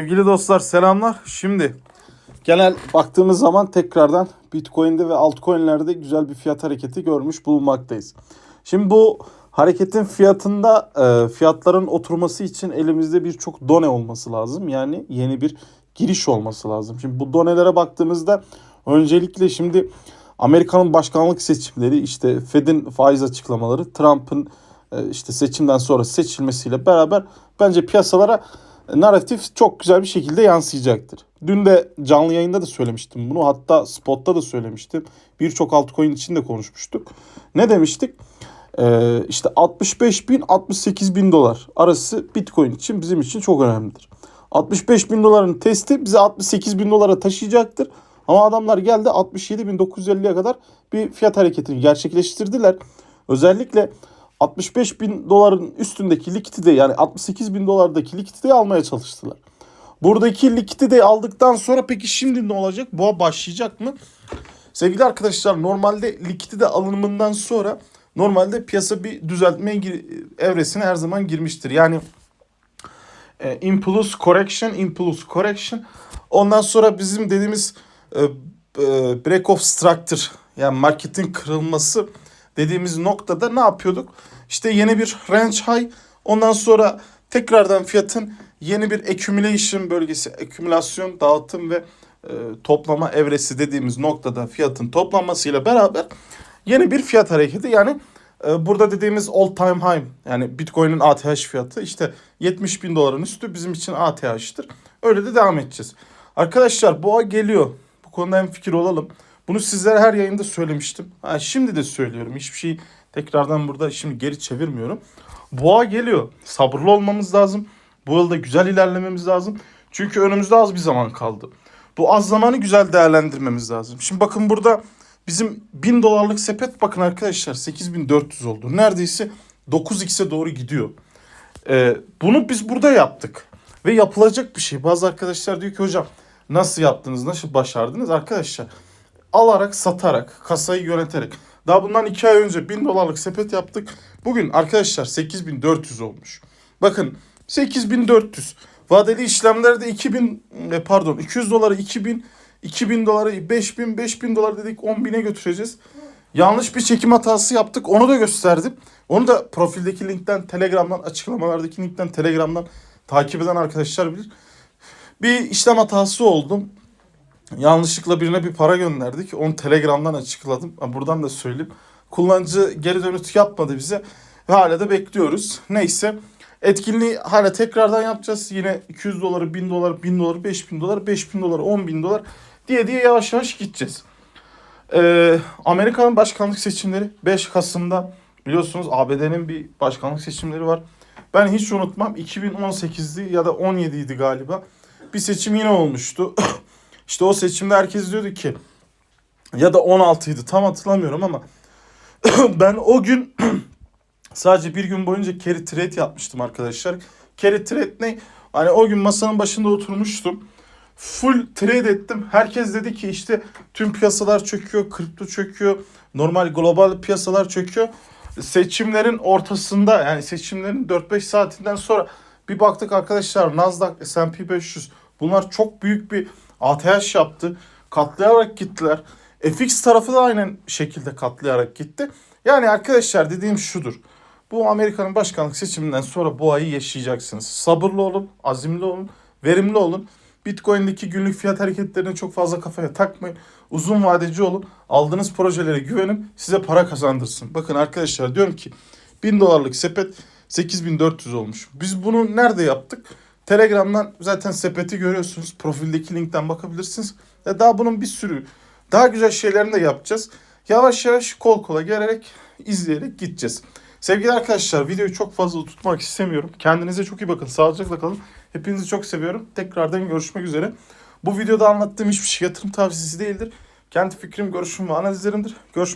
Sevgili dostlar selamlar. Şimdi genel baktığımız zaman tekrardan Bitcoin'de ve altcoin'lerde güzel bir fiyat hareketi görmüş bulunmaktayız. Şimdi bu hareketin fiyatında e, fiyatların oturması için elimizde birçok done olması lazım. Yani yeni bir giriş olması lazım. Şimdi bu donelere baktığımızda öncelikle şimdi Amerika'nın başkanlık seçimleri, işte Fed'in faiz açıklamaları, Trump'ın e, işte seçimden sonra seçilmesiyle beraber bence piyasalara narratif çok güzel bir şekilde yansıyacaktır. Dün de canlı yayında da söylemiştim bunu. Hatta spotta da söylemiştim. Birçok altcoin için de konuşmuştuk. Ne demiştik? Ee, işte 65 bin 68 bin dolar arası Bitcoin için bizim için çok önemlidir. 65 bin doların testi bize 68 bin dolara taşıyacaktır. Ama adamlar geldi 67 bin 950'ye kadar bir fiyat hareketini gerçekleştirdiler. Özellikle 65 bin doların üstündeki likidite yani 68 bin dolardaki likiditeyi almaya çalıştılar. Buradaki likiditeyi aldıktan sonra peki şimdi ne olacak? Boğa başlayacak mı? Sevgili arkadaşlar normalde likidite alınımından sonra normalde piyasa bir düzeltme evresine her zaman girmiştir. Yani e, impulse correction, impulse correction. Ondan sonra bizim dediğimiz e, e, break of structure yani marketin kırılması dediğimiz noktada ne yapıyorduk? İşte yeni bir range high ondan sonra tekrardan fiyatın yeni bir accumulation bölgesi, accumülasyon, dağıtım ve e, toplama evresi dediğimiz noktada fiyatın toplanmasıyla beraber yeni bir fiyat hareketi yani e, burada dediğimiz all time high yani Bitcoin'in ATH fiyatı işte 70 bin doların üstü bizim için ATH'tır. Öyle de devam edeceğiz. Arkadaşlar boğa geliyor. Bu konuda hem fikir olalım. Bunu sizlere her yayında söylemiştim. Ha, şimdi de söylüyorum. Hiçbir şeyi tekrardan burada şimdi geri çevirmiyorum. Boğa geliyor. Sabırlı olmamız lazım. Bu yılda güzel ilerlememiz lazım. Çünkü önümüzde az bir zaman kaldı. Bu az zamanı güzel değerlendirmemiz lazım. Şimdi bakın burada bizim 1000 dolarlık sepet bakın arkadaşlar 8400 oldu. Neredeyse 9x'e doğru gidiyor. Ee, bunu biz burada yaptık. Ve yapılacak bir şey. Bazı arkadaşlar diyor ki hocam nasıl yaptınız, nasıl başardınız? Arkadaşlar alarak, satarak, kasayı yöneterek. Daha bundan 2 ay önce 1000 dolarlık sepet yaptık. Bugün arkadaşlar 8400 olmuş. Bakın 8400. Vadeli işlemlerde 2000 e, pardon 200 doları 2000 2000 doları 5000 5000 dolar dedik 10.000'e götüreceğiz. Yanlış bir çekim hatası yaptık. Onu da gösterdim. Onu da profildeki linkten, Telegram'dan, açıklamalardaki linkten, Telegram'dan takip eden arkadaşlar bilir. Bir işlem hatası oldu. Yanlışlıkla birine bir para gönderdik. Onu Telegram'dan açıkladım. Buradan da söyleyeyim. Kullanıcı geri dönüt yapmadı bize. Ve hala da bekliyoruz. Neyse. Etkinliği hala tekrardan yapacağız. Yine 200 doları, 1000 dolar, 1000 dolar, 5000 dolar, 5000 dolar, 10 bin dolar diye diye yavaş yavaş gideceğiz. Ee, Amerika'nın başkanlık seçimleri 5 Kasım'da biliyorsunuz ABD'nin bir başkanlık seçimleri var. Ben hiç unutmam 2018'di ya da 17'ydi galiba. Bir seçim yine olmuştu. işte o seçimde herkes diyordu ki ya da 16'ydı tam hatırlamıyorum ama ben o gün sadece bir gün boyunca carry trade yapmıştım arkadaşlar. Carry trade ne? Hani o gün masanın başında oturmuştum. Full trade ettim. Herkes dedi ki işte tüm piyasalar çöküyor, kripto çöküyor, normal global piyasalar çöküyor. Seçimlerin ortasında yani seçimlerin 4-5 saatinden sonra bir baktık arkadaşlar Nasdaq, S&P 500 bunlar çok büyük bir ATH yaptı. Katlayarak gittiler. FX tarafı da aynen şekilde katlayarak gitti. Yani arkadaşlar dediğim şudur. Bu Amerika'nın başkanlık seçiminden sonra bu ayı yaşayacaksınız. Sabırlı olun, azimli olun, verimli olun. Bitcoin'deki günlük fiyat hareketlerine çok fazla kafaya takmayın. Uzun vadeci olun. Aldığınız projelere güvenin. Size para kazandırsın. Bakın arkadaşlar diyorum ki 1000 dolarlık sepet 8400 olmuş. Biz bunu nerede yaptık? Telegram'dan zaten sepeti görüyorsunuz. Profildeki linkten bakabilirsiniz. Ve daha bunun bir sürü daha güzel şeylerini de yapacağız. Yavaş yavaş kol kola gelerek izleyerek gideceğiz. Sevgili arkadaşlar videoyu çok fazla tutmak istemiyorum. Kendinize çok iyi bakın. Sağlıcakla kalın. Hepinizi çok seviyorum. Tekrardan görüşmek üzere. Bu videoda anlattığım hiçbir şey yatırım tavsiyesi değildir. Kendi fikrim, görüşüm ve analizlerimdir. Görüşmek